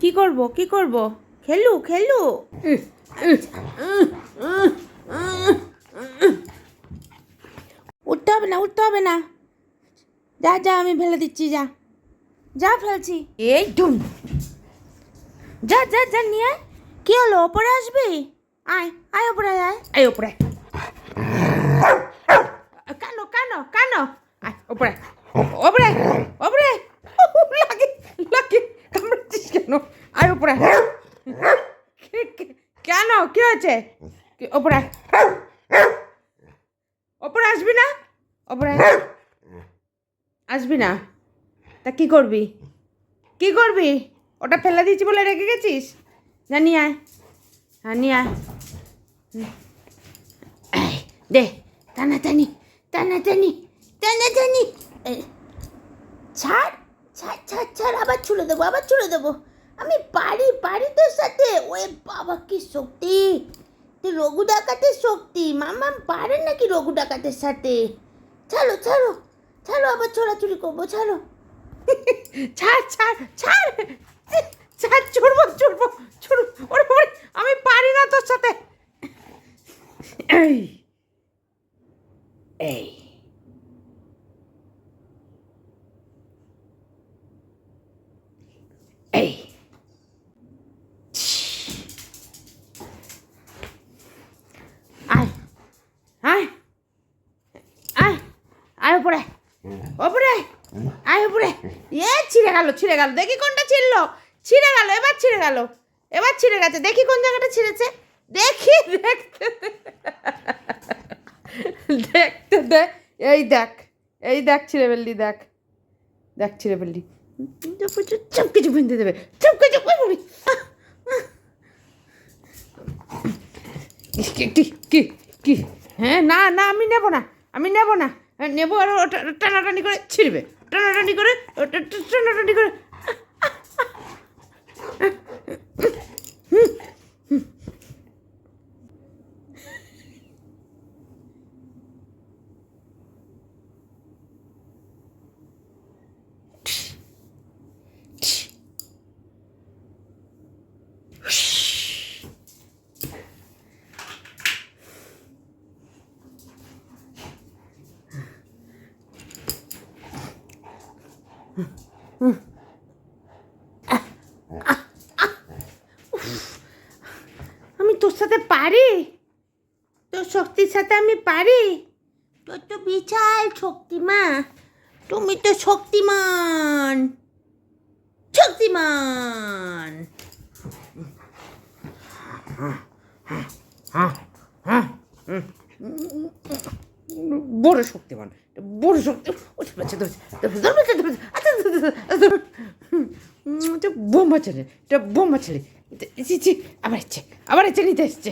কি করব কি করব? খেলু খেলু। উঠতে হবে না উঠতে হবে না। যা যা আমি ফেলে দিচ্ছি যা। যা ফেলছি। এই ডুম যা যা যা নিয়ে। কি হলো ওপরে আসবি? আয় আয় ওপরে আয়, আয়। আয় ওপরে। কেন কেন কেন। আয় ওপরে। ওপরে। কেন আয় কে- কেন? কি হয়েছে? ওপরে ওপরে আসবি না? ওপরে। আসবি না। তা কি করবি? কি করবি? ওটা ফেলে দিয়েছি বলে রেখে গেছিস? না নিয়ে আয়। হ্যাঁ নিয়ে আয়। হুম। এই, দে টানাটানি টানাটানি টানাটানি এই, ছাড় ছাড় ছাড় ছাড় আবার ছুড়ে দেবো আবার ছুড়ে দেবো। আমি পারি পারি তোর সাথে। ওই বাবা, কি শক্তি। তুই রঘু ডাকাতের শক্তি। মামা পারে নাকি রঘু ডাকাতের সাথে? ছাড়ো ছাড়ো ছাড়ো, আবার ছোড়াছুড়ি করব, ছাড়ো। ছাড় ছাড় ছাড় ছাড় ছুড়বো ছুড়বো ছুড়বো ওরে ওরে আমি পারি না তোর সাথে এই এই এই আয় আয় আয় উপরে ওপরে। আয় উপরে এ, ছিঁড়ে গেল ছিঁড়ে গেল। দেখি কোনটা ছিঁড়লো। ছিঁড়ে গেল, এবার ছিঁড়ে গেল। এবার ছিঁড়ে গেছে। দেখি কোন জায়গাটা ছিঁড়েছে। দেখি, দেখতে। দেখতে এই দেখ এই দেখ ছিঁড়ে ফেললি দেখ দেখ ছিঁড়ে ফেললি চুপ কিছু ফিনতে দেবে। চুপ কিছু করবি কি কি কি? হ্যাঁ না না, আমি নেব না। আমি নেব না। নেব আর ওটা টানাটানি করে ছিঁড়বে। টানাটানি করে ওটা টানাটানি করে আমি তোর সাথে পারি? তোর শক্তির সাথে আমি পারি? তোর তো বিশাল শক্তি মা তুমি তো শক্তিমান। শক্তিমান। বড় শক্তিমান। বড় শক্তি উঠে পাচ্ছে এটা বোমা ছেলে এটা বোমা ছেলে আবার ইচ্ছে আবার ইচ্ছে নিতে এসছে